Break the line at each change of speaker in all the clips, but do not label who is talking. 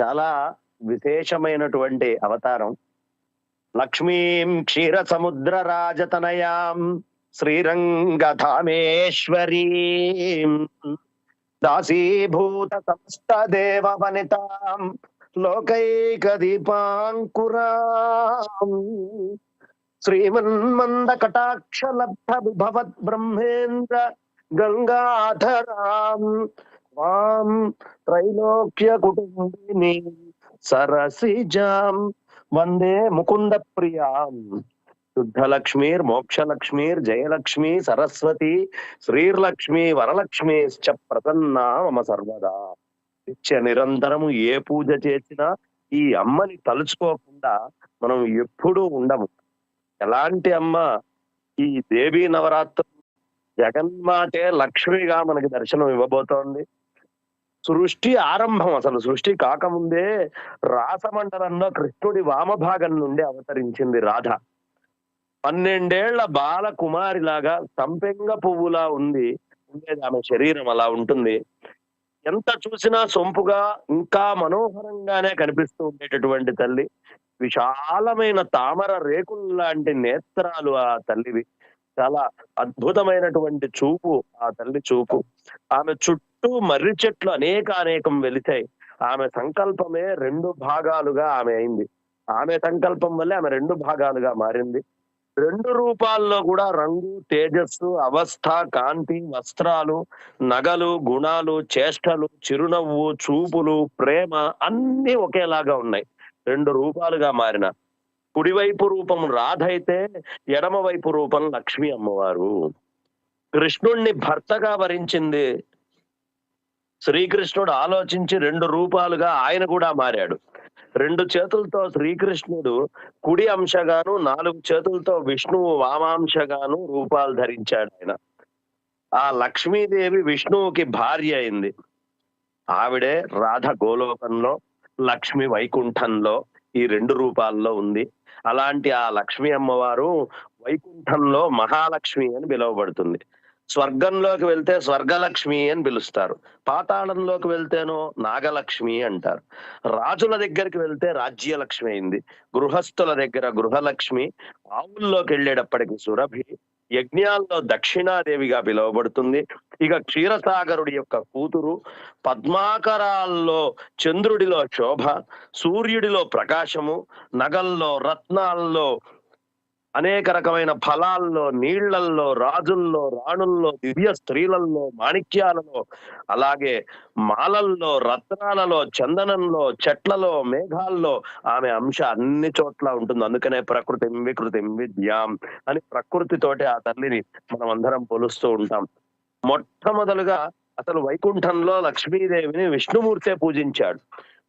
చాలా విశేషమైనటువంటి అవతారం. లక్ష్మీం క్షీర సముద్ర రాజతనయాం శ్రీరంగధామేశ్వరీ దాసీభూత సమస్త దేవ వనితాం లోకైక దీపాంకురాం శ్రీమన్మంద కటాక్ష లబ్ధ విభవత్ బ్రహ్మేంద్ర గంగాధరాం. వాం త్రైలోక్య కుటుంబిని సరసిజాం. వందే ముకుంద ప్రియాం శుద్ధలక్ష్మీర్ మోక్షలక్ష్మీర్ జయలక్ష్మి సరస్వతి శ్రీర్లక్ష్మి వరలక్ష్మి ప్రసన్నా మమ సర్వదా. నిత్య నిరంతరము ఏ పూజ చేసినా ఈ అమ్మని తలుచుకోకుండా మనం ఎప్పుడూ ఉండము. ఎలాంటి అమ్మ ఈ దేవీ నవరాత్రి జగన్మాతే లక్ష్మిగా మనకి దర్శనం ఇవ్వబోతోంది సృష్టి ఆరంభం అసలు. సృష్టి కాకముందే రాసమండలంలో కృష్ణుడి వామభాగం నుండి అవతరించింది రాధ. పన్నెండేళ్ళ బాల కుమారిలాగా సంపెంగ పువ్వులా ఉంది ఉండేది ఆమె శరీరం అలా ఉంటుంది. ఎంత చూసినా సొంపుగా ఇంకా మనోహరంగానే కనిపిస్తూ ఉండేటటువంటి తల్లి. విశాలమైన తామర రేకులు లాంటి నేత్రాలు ఆ తల్లివి. చాలా అద్భుతమైనటువంటి చూపు ఆ తల్లి చూపు. ఆమె చుట్టూ మర్రి చెట్లు అనేక అనేకం వెలిచాయి. ఆమె సంకల్పమే రెండు భాగాలుగా ఆమె అయింది. ఆమె సంకల్పం వల్లే ఆమె రెండు భాగాలుగా మారింది. రెండు రూపాల్లో కూడా రంగు తేజస్సు అవస్థ కాంతి వస్త్రాలు నగలు గుణాలు చేష్టలు చిరునవ్వు చూపులు ప్రేమ అన్ని ఒకేలాగా ఉన్నాయి. రెండు రూపాలుగా మారిన. కుడివైపు రూపం రాధ అయితే ఎడమవైపు రూపం లక్ష్మి అమ్మవారు. కృష్ణుణ్ణి భర్తగా వరించింది శ్రీకృష్ణుడు ఆలోచించి రెండు రూపాలుగా ఆయన కూడా మారాడు. రెండు చేతులతో శ్రీకృష్ణుడు కుడి అంశగాను నాలుగు చేతులతో విష్ణువు వామాంశగాను రూపాలు ధరించాడు ఆయన. ఆ లక్ష్మీదేవి విష్ణువుకి భార్య అయింది. ఆవిడే రాధ గోలోకంలో లక్ష్మి వైకుంఠంలో ఈ రెండు రూపాల్లో ఉంది. అలాంటి ఆ లక్ష్మి అమ్మవారు వైకుంఠంలో మహాలక్ష్మి అని పిలువబడుతుంది. స్వర్గంలోకి వెళ్తే స్వర్గలక్ష్మి అని పిలుస్తారు. పాతాళంలోకి వెళ్తేనో నాగలక్ష్మి అంటారు. రాజుల దగ్గరికి వెళ్తే రాజ్యలక్ష్మి అయింది. గృహస్థుల దగ్గర గృహలక్ష్మి ఆవుల్లోకి వెళ్ళేటప్పటికి సురభి యజ్ఞాల్లో దక్షిణాదేవిగా పిలువబడుతుంది. ఇక క్షీరసాగరుడి యొక్క కూతురు పద్మాకరాల్లో చంద్రుడిలో శోభ సూర్యుడిలో ప్రకాశము నగల్లో రత్నాల్లో అనేక రకమైన ఫలాల్లో నీళ్ళల్లో రాజుల్లో రాణుల్లో దివ్య స్త్రీలలో మాణిక్యాలలో అలాగే మాలల్లో రత్నాలలో చందనంలో చెట్లలో మేఘాల్లో ఆమె అంశ అన్ని చోట్ల ఉంటుంది. అందుకనే ప్రకృతి వికృతి విద్యాం అని ప్రకృతితోటి ఆ తల్లిని మనం అందరం పోలుస్తూ ఉంటాం. మొట్టమొదలుగా అసలు వైకుంఠంలో లక్ష్మీదేవిని విష్ణుమూర్తే పూజించాడు.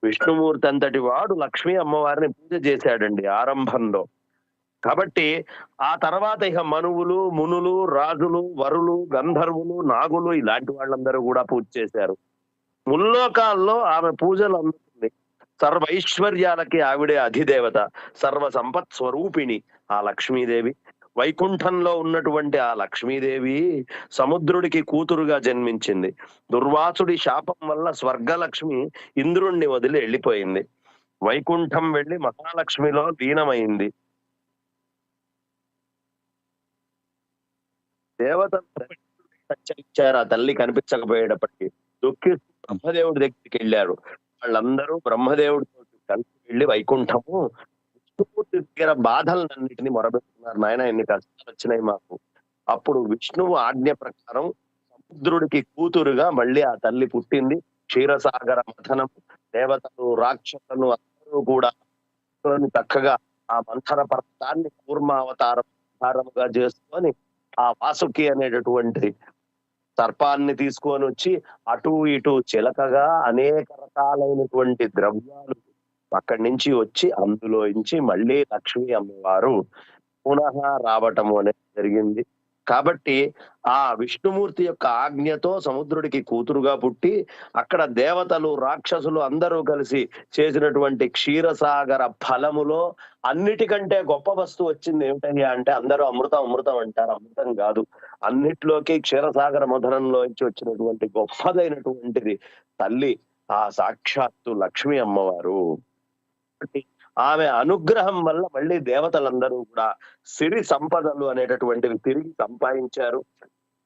విష్ణుమూర్తి అంతటి వాడు లక్ష్మీ అమ్మవారిని పూజ చేశాడండి ఆరంభంలో. కాబట్టి ఆ తర్వాత ఇక మనువులు మునులు రాజులు వరులు గంధర్వులు నాగులు ఇలాంటి వాళ్ళందరూ కూడా పూజ చేశారు. ముల్లోకాల్లో ఆమె పూజలు అందుతుంది సర్వ ఐశ్వర్యాలకి ఆవిడే అధిదేవత సర్వ సంపత్ స్వరూపిణి ఆ లక్ష్మీదేవి. వైకుంఠంలో ఉన్నటువంటి ఆ లక్ష్మీదేవి సముద్రుడికి కూతురుగా జన్మించింది. దుర్వాసుడి శాపం వల్ల స్వర్గలక్ష్మి ఇంద్రుణ్ణి వదిలి వెళ్ళిపోయింది. వైకుంఠం వెళ్ళి మహాలక్ష్మిలో లీనమైంది. దేవతలు ఇచ్చారు ఆ తల్లి కనిపించకపోయేటప్పటికి దుఃఖి బ్రహ్మదేవుడి దగ్గరికి వెళ్ళారు. వాళ్ళందరూ బ్రహ్మదేవుడితో కలిసి వెళ్ళి వైకుంఠము విష్ణుమూర్తి దగ్గర బాధలన్నింటినీ మొరబెట్టుకున్నారు నాయన ఎన్ని కష్టాలు వచ్చినాయి మాకు. అప్పుడు విష్ణువు ఆజ్ఞ ప్రకారం సముద్రుడికి కూతురుగా మళ్ళీ ఆ తల్లి పుట్టింది. క్షీరసాగర మథనం దేవతలు రాక్షసులు అందరూ కూడా చక్కగా ఆ మంథర పర్వతాన్ని కూర్మావతారం అవతారముగా చేసుకొని ఆ వాసుకి అనేటటువంటి సర్పాన్ని తీసుకొని వచ్చి అటు ఇటు చిలకగా అనేక రకాలైనటువంటి ద్రవ్యాలు అక్కడి నుంచి వచ్చి అందులో నుంచి మళ్ళీ లక్ష్మీ అమ్మవారు పునః రావటము అనేది జరిగింది. కాబట్టి ఆ విష్ణుమూర్తి యొక్క ఆజ్ఞతో సముద్రుడికి కూతురుగా పుట్టి అక్కడ దేవతలు రాక్షసులు అందరూ కలిసి చేసినటువంటి క్షీరసాగర ఫలములో అన్నిటికంటే గొప్ప వస్తువు వచ్చింది ఏమిటయ్యా అంటే అందరూ అమృతం అమృతం అంటారు. అమృతం కాదు. అన్నిట్లోకి క్షీరసాగర మధురంలోంచి వచ్చినటువంటి గొప్పదైనటువంటిది తల్లి ఆ సాక్షాత్తు లక్ష్మీ అమ్మవారు. ఆమె అనుగ్రహం వల్ల మళ్ళీ దేవతలందరూ కూడా సిరి సంపదలు అనేటటువంటివి తిరిగి సంపాదించారు.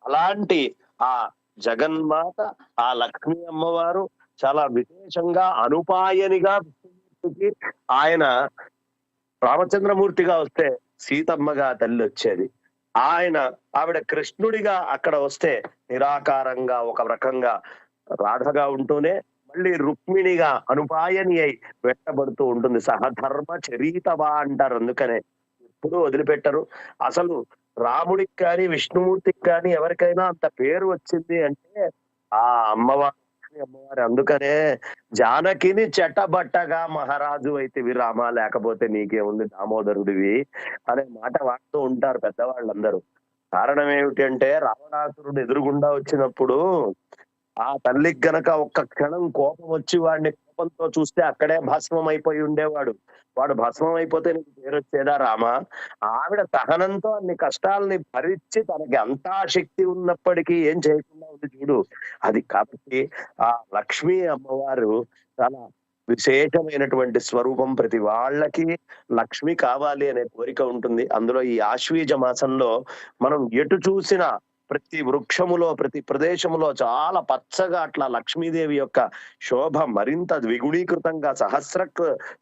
అలాంటి ఆ జగన్మాత ఆ లక్ష్మీ అమ్మవారు చాలా విశేషంగా అనుపాయనిగా ఆయన రామచంద్రమూర్తిగా వస్తే సీతమ్మగా తల్లి వచ్చేది. ఆయన ఆవిడ కృష్ణుడిగా అక్కడ వస్తే నిరాకారంగా ఒక రకంగా రాధగా ఉంటూనే మళ్ళీ రుక్మిణిగా అనుపాయని అయి వెంటబడుతూ ఉంటుంది. సహధర్మ చరీతవా అంటారు అందుకనే ఎప్పుడూ వదిలిపెట్టరు. అసలు రాముడికి కానీ విష్ణుమూర్తికి కానీ ఎవరికైనా అంత పేరు వచ్చింది అంటే ఆ అమ్మవారి అమ్మవారి. అందుకనే జానకిని చెట్టబట్టగా మహారాజు అయితే రామ లేకపోతే నీకేముంది దామోదరుడివి అనే మాట వాడుతూ ఉంటారు పెద్దవాళ్ళందరూ. కారణం ఏమిటి అంటే రావణాసురుడు ఎదురుగుండా వచ్చినప్పుడు ఆ తల్లికి గనక ఒక్క క్షణం కోపం వచ్చి వాడిని కోపంతో చూస్తే అక్కడే భస్మం అయిపోయి ఉండేవాడు. వాడు భస్మం అయిపోతే నీకు పేరొచ్చేదా రామా? ఆవిడ సహనంతో అన్ని కష్టాలని భరించి తనకి అంతా శక్తి ఉన్నప్పటికీ ఏం చేయకుండా ఉంది చూడు. అది కాబట్టి ఆ లక్ష్మీ అమ్మవారు చాలా విశేషమైనటువంటి స్వరూపం ప్రతి వాళ్ళకి లక్ష్మి కావాలి అనే కోరిక ఉంటుంది. అందులో ఈ ఆశ్వీజ మాసంలో మనం ఎటు చూసినా ప్రతి వృక్షములో ప్రతి ప్రదేశములో చాలా పచ్చగా అట్లా లక్ష్మీదేవి యొక్క శోభ మరింత ద్విగుణీకృతంగా సహస్ర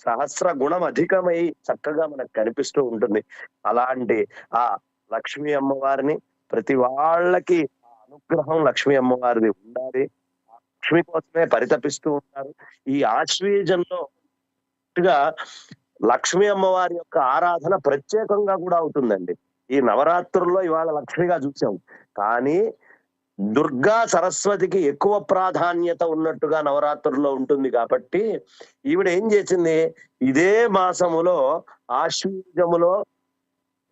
సహస్ర గుణం అధికమై చక్కగా మనకు కనిపిస్తూ ఉంటుంది. అలాంటి ఆ లక్ష్మీ అమ్మవారిని ప్రతి వాళ్ళకి ఆ అనుగ్రహం లక్ష్మీ అమ్మవారిది ఉండాలి. లక్ష్మి కోసమే పరితపిస్తూ ఉంటారు. ఈ ఆశ్వీజంలో లక్ష్మీ అమ్మవారి యొక్క ఆరాధన ప్రత్యేకంగా కూడా అవుతుందండి. ఈ నవరాత్రుల్లో ఇవాళ లక్ష్మిగా చూసాం. కానీ దుర్గా సరస్వతికి ఎక్కువ ప్రాధాన్యత ఉన్నట్టుగా నవరాత్రుల్లో ఉంటుంది కాబట్టి ఈవిడ ఏం చేసింది? ఇదే మాసములో ఆశ్వీజములో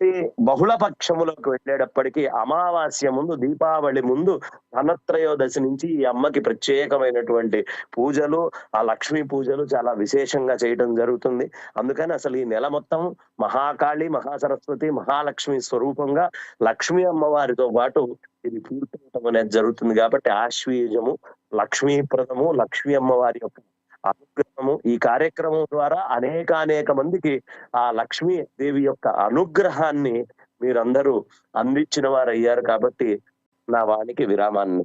కాబట్టి బహుళ పక్షములోకి వెళ్ళేటప్పటికీ అమావాస్య ముందు దీపావళి ముందు ధనత్రయోదశి నుంచి ఈ అమ్మకి ప్రత్యేకమైనటువంటి పూజలు ఆ లక్ష్మీ పూజలు చాలా విశేషంగా చేయడం జరుగుతుంది. అందుకని అసలు ఈ నెల మొత్తం మహాకాళి మహాసరస్వతి మహాలక్ష్మి స్వరూపంగా లక్ష్మీ అమ్మవారితో పాటు ఇది పూర్తవటం అనేది జరుగుతుంది. కాబట్టి ఆశ్వీజము లక్ష్మీప్రదము లక్ష్మీ అమ్మవారి యొక్క అనుగ్రహము ఈ కార్యక్రమం ద్వారా అనేక అనేక మందికి ఆ లక్ష్మీ దేవి యొక్క అనుగ్రహాన్ని మీరందరూ అందించిన వారు అయ్యారు కాబట్టి నా వానికి విరామాన్ని